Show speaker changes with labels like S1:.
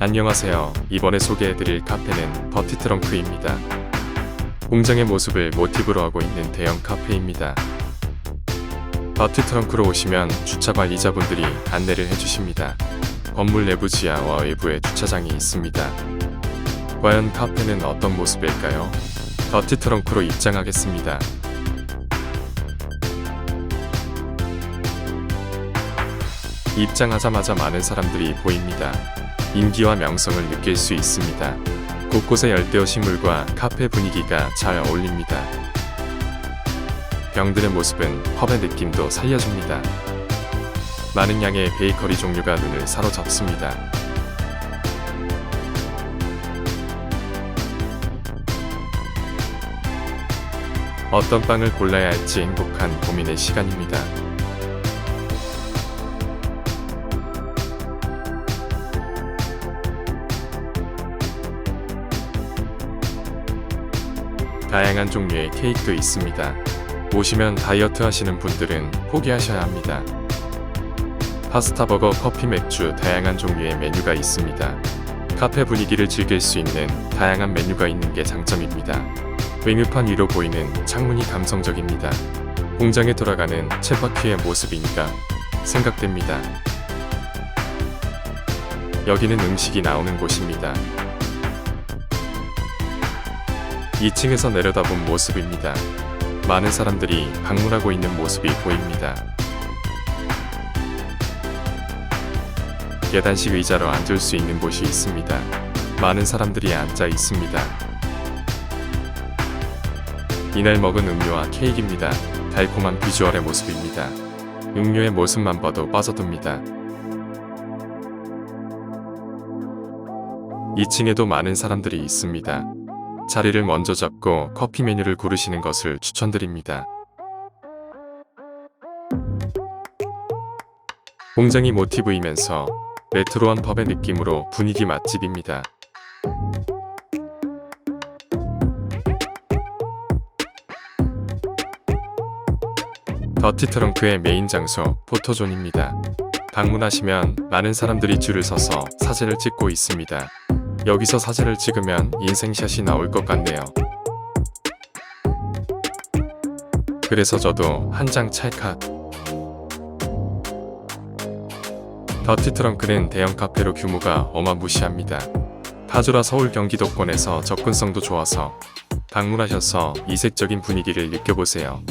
S1: 안녕하세요. 이번에 소개해드릴 카페는 더티 트렁크입니다. 공장의 모습을 모티브로 하고 있는 대형 카페입니다. 더티 트렁크로 오시면 주차 관리자분들이 안내를 해주십니다. 건물 내부 지하와 외부에 주차장이 있습니다. 과연 카페는 어떤 모습일까요? 더티 트렁크로 입장하겠습니다. 입장하자마자 많은 사람들이 보입니다. 인기와 명성을 느낄 수 있습니다. 곳곳에 열대어 식물과 카페 분위기가 잘 어울립니다. 병들의 모습은 펍의 느낌도 살려줍니다. 많은 양의 베이커리 종류가 눈을 사로잡습니다. 어떤 빵을 골라야 할지 행복한 고민의 시간입니다. 다양한 종류의 케이크도 있습니다. 오시면 다이어트 하시는 분들은 포기하셔야 합니다. 파스타 버거, 커피, 맥주, 다양한 종류의 메뉴가 있습니다. 카페 분위기를 즐길 수 있는 다양한 메뉴가 있는 게 장점입니다. 메뉴판 위로 보이는 창문이 감성적입니다. 공장에 돌아가는 쳇바퀴의 모습이니까 생각됩니다. 여기는 음식이 나오는 곳입니다. 2층에서 내려다본 모습입니다. 많은 사람들이 방문하고 있는 모습이 보입니다. 계단식 의자로 앉을 수 있는 곳이 있습니다. 많은 사람들이 앉아 있습니다. 이날 먹은 음료와 케이크입니다. 달콤한 비주얼의 모습입니다. 음료의 모습만 봐도 빠져듭니다. 2층에도 많은 사람들이 있습니다. 자리를 먼저 잡고 커피 메뉴를 고르시는 것을 추천드립니다. 공장이 모티브이면서 레트로한 펍의 느낌으로 분위기 맛집입니다. 더티 트렁크의 메인 장소 포토존입니다. 방문하시면 많은 사람들이 줄을 서서 사진을 찍고 있습니다. 여기서 사진을 찍으면 인생샷이 나올 것 같네요. 그래서 저도 한 장 찰칵. 더티 트렁크는 대형 카페로 규모가 어마무시합니다. 파주라 서울 경기도권에서 접근성도 좋아서 방문하셔서 이색적인 분위기를 느껴보세요.